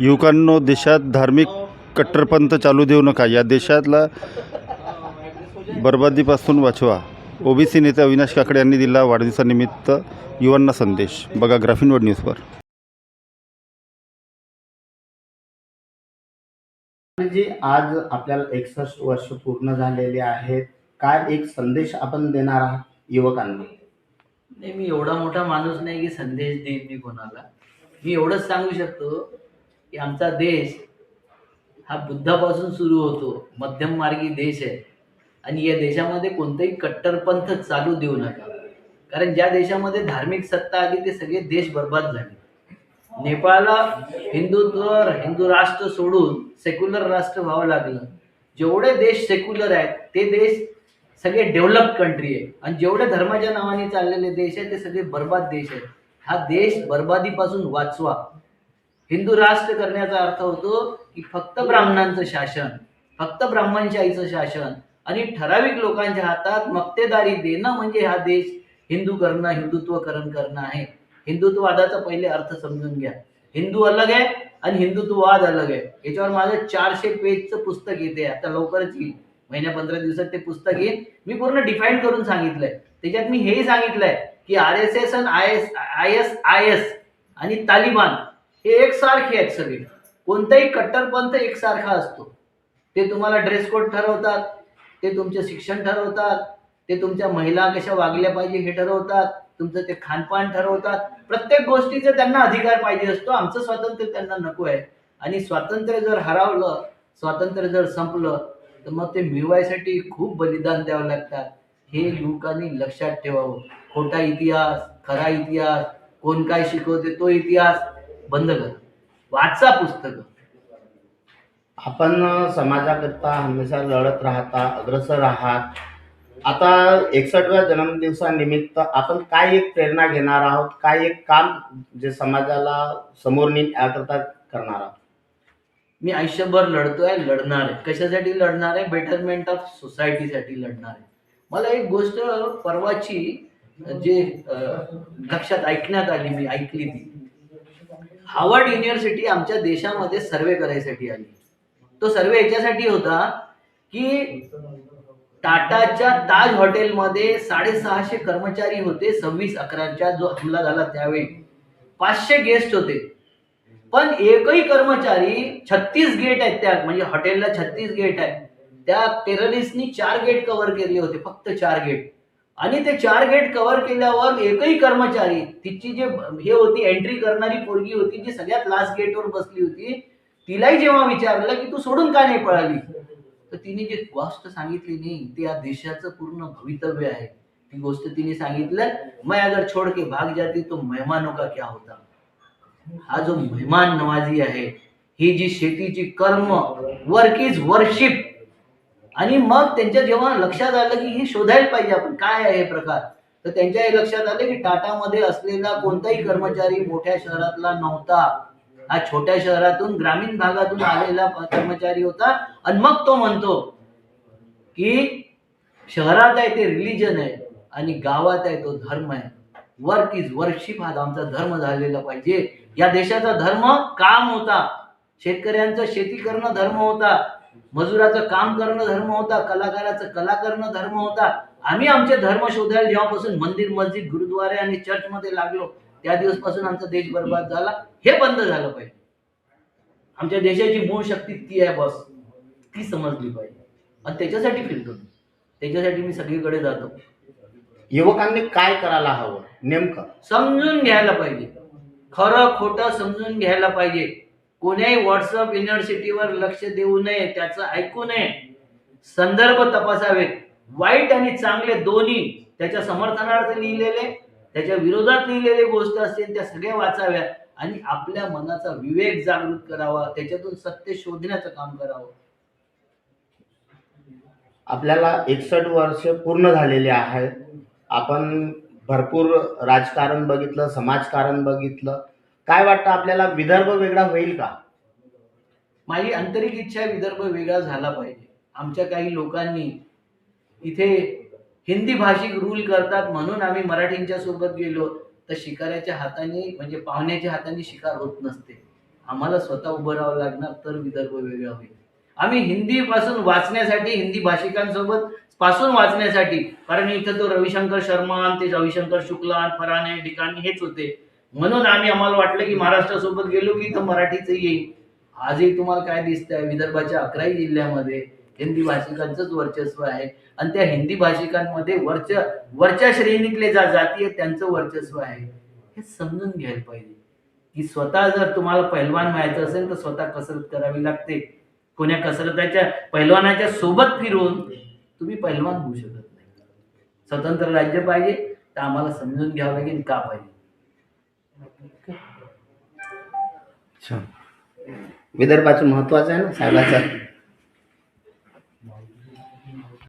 युवकांनो देशात धार्मिक कट्टरपंथ चालू देऊ नका. या देशातला बर्बादीपासून वाचवा. ओबीसी नेते अविनाश काकडे यांनी दिला वाढदिवसानिमित्त युवांना संदेश. बघा ग्राफिन वर्ड न्यूजवर जी आज आपल्याला एकसष्ट वर्ष पूर्ण झालेले आहेत. काय एक संदेश आपण देणार आहात युवकांना? नाही मी एवढा मोठा माणूस नाही की संदेश देईन मी कोणाला. मी एवढंच सांगू शकतो की आमचा देश हा बुद्धापासून सुरू होतो मध्यममार्गी देश आहे. आणि या देशामध्ये कोणतंही कट्टरपंथ चालू देऊ नका. कारण ज्या देशामध्ये धार्मिक सत्ता आली ते सगळे देश बर्बाद झाले. नेपाळला हिंदुत्व हिंदू राष्ट्र सोडून सेक्युलर राष्ट्र व्हावं लागलं. जेवढे देश सेक्युलर आहेत ते देश सगळे डेव्हलप कंट्री आहे आणि जेवढे धर्माच्या नावाने चाललेले देश आहे ते सगळे बर्बाद देश आहेत. हा देश बर्बादीपासून वाचवा. हिंदू राष्ट्र करण्याचा अर्थ होतो की फक्त ब्राह्मणांचं शासन फक्त ब्राह्मणशाहीचं शासन आणि ठराविक लोकांच्या हातात मक्तेदारी देणं म्हणजे हा देश हिंदू करणं हिंदुत्वकरण करणं आहे. हिंदुत्ववादाचा पहिले अर्थ समजून घ्या. हिंदू अलग आहे आणि हिंदुत्ववाद अलग आहे. याच्यावर माझं चारशे पेजचं पुस्तक येते आता लवकरच येईल. महिन्या पंधरा दिवसात ते पुस्तक येईल. मी पूर्ण डिफाईन करून सांगितलंय. त्याच्यात मी हेही सांगितलंय की आर एस एस आणि I S I S I S आणि तालिबान हे एकसारखे आहेत सगळे. कोणताही कट्टरपंथ एकसारखा असतो. ते तुम्हाला ड्रेस कोड ठरवतात ते तुमचे शिक्षण ठरवतात ते तुमच्या महिला कशा वागल्या पाहिजे हे ठरवतात तुमचं ते खानपान ठरवतात. प्रत्येक गोष्टीचा त्यांना अधिकार पाहिजे असतो. आमचं स्वातंत्र्य त्यांना नको आहे. आणि स्वातंत्र्य जर हरवलं स्वातंत्र्य जर संपलं तर मग ते मिळवायसाठी खूप बलिदान द्यावं लागतात. हे युवकांनी लक्षात ठेवावं. खोटा इतिहास खरा इतिहास कोण काय शिकवते तो इतिहास. बंद करा. वाचा पुस्तकं. आपण समाजाकरता हमेशा लढत राहता अग्रसर आहात. आता एकसष्टव्या जन्मदिवसानिमित्त आपण काय एक प्रेरणा घेणार आहोत? काय एक काम जे समाजाला समोर नेण्याकरता करणार आहोत? मी आयुष्यभर लढतोय लढणार आहे. कशासाठी लढणार आहे? बेटरमेंट ऑफ सोसायटीसाठी लढणार आहे. मला एक गोष्ट परवाची जे लक्षात ऐकण्यात आली मी ऐकली ती हार्वर्ड युनिव्हर्सिटी आमच्या देशामध्ये सर्वे करायसाठी आली. तो सर्वे याच्यासाठी होता की टाटाच्या ताज हॉटेलमध्ये साडेसहाशे कर्मचारी होते सव्वीस अकराच्या जो हमला झाला त्यावेळी. पाचशे गेस्ट होते. पण एकही कर्मचारी छत्तीस गेट आहेत त्या म्हणजे हॉटेलला छत्तीस गेट आहेत. त्या टेररिस्टनी चार गेट कव्हर केले होते फक्त चार गेट. आणि ते चार गेट कव्हर केल्यावर एकही कर्मचारी तिची जे हे होती एंट्री करणारी पोरगी होती जी सगळ्यात लास्ट गेटवर बसली होती तिलाही जेव्हा विचारलं की तू सोडून का नाही पळाली? तर तिने जी गोष्ट सांगितली नाही ते या देशाचं पूर्ण भवितव्य आहे. ती गोष्ट तिने सांगितलं मैं अगर छोड़ के भाग जाती तो मेहमानो का क्या होता? हा जो मेहमान नवाजी आहे ही जी शेतीची कर्म वर्क इज वर्शिप आणि मग त्यांच्या जेव्हा लक्षात आलं की हे शोधायला पाहिजे आपण काय आहे हे प्रकार? तर त्यांच्या हे लक्षात आलं की टाटामध्ये असलेला कोणताही कर्मचारी मोठ्या शहरातला नव्हता. हा छोट्या शहरातून ग्रामीण भागातून आलेला कर्मचारी होता. आणि मग तो म्हणतो की शहरात आहे ते रिलिजन आहे आणि गावात आहे तो धर्म आहे. वर्क इज वर्कशिप हा आमचा धर्म झालेला पाहिजे. या देशाचा धर्म काम होता. शेतकऱ्यांचा शेती करणं धर्म होता. मजुराचं काम करणं धर्म होता कलाकाराचं कला करणं धर्म होता. आम्ही आमचे धर्म शोधायला जेव्हापासून मंदिर मस्जिद गुरुद्वारे आणि चर्चमध्ये लागलो त्या दिवसपासून आमचा देश बर्बाद झाला. हे बंद झालं पाहिजे. आमच्या देशाची मूळ शक्ती ती आहे बस ती समजली पाहिजे. आणि त्याच्यासाठी फिरतो. त्याच्यासाठी मी सगळीकडे जातो. युवकांनी काय करायला हवं? नेमकं? समजून घ्यायला पाहिजे. खरं खोटं समजून घ्यायला पाहिजे. कोणीही व्हॉट्सअप युनिव्हर्सिटीवर लक्ष देऊ नये त्याचं ऐकू नये. संदर्भ तपासावेत. वाईट आणि चांगले दोन्ही त्याच्या समर्थनार्थ लिहिलेले त्याच्या विरोधात लिहिलेले गोष्ट असतील त्या सगळ्या वाचाव्या आणि आपल्या मनाचा विवेक जागृत करावा त्याच्यातून सत्य शोधण्याचं काम करावं. आपल्याला एकसष्ट वर्ष पूर्ण झालेले आहेत. आपण भरपूर राजकारण बघितलं समाजकारण बघितलं. काय वाटतं आपल्याला? विदर्भ वेगळा होईल का? माझी आंतरिक इच्छा विदर्भ वेगळा झाला पाहिजे. आमच्या काही लोकांनी इथे हिंदी भाषिक रूल करतात. म्हणून आम्ही मराठींच्या सोबत गेलो. तर शिकाऱ्याच्या हाताने म्हणजे पाहुण्याच्या हाताने शिकार होत नसते. आम्हाला स्वतः उभं राहावं लागणार तर विदर्भ वेगळा होईल. आम्ही हिंदी पासून वाचण्यासाठी हिंदी भाषिकांसोबत पासून वाचण्यासाठी कारण इथं तो रविशंकर शर्मा आणि ते रविशंकर शुक्ला आणि फराने ठिकाणी हेच होते. म्हणून आम्ही आम्हाला वाटलं की महाराष्ट्रासोबत गेलो की इथं मराठीचं येईल. आजही तुम्हाला काय दिसतंय? विदर्भाच्या अकराही जिल्ह्यामध्ये हिंदी भाषिकांचंच वर्चस्व आहे. आणि त्या हिंदी भाषिकांमध्ये वरच्या वरच्या श्रेणीतले जा जाती आहेत त्यांचं वर्चस्व आहे. हे समजून घ्यायला पाहिजे. की स्वतः जर तुम्हाला पैलवान व्हायचं असेल तर स्वतः कसरत करावी लागते. कोण्या कसरताच्या पैलवानाच्या सोबत फिरून तुम्ही पैलवान होऊ शकत नाही. स्वतंत्र राज्य पाहिजे तर आम्हाला समजून घ्यावं लागेल का पाहिजे. विदर्भाचं महत्वाचं आहे ना साहेबाचं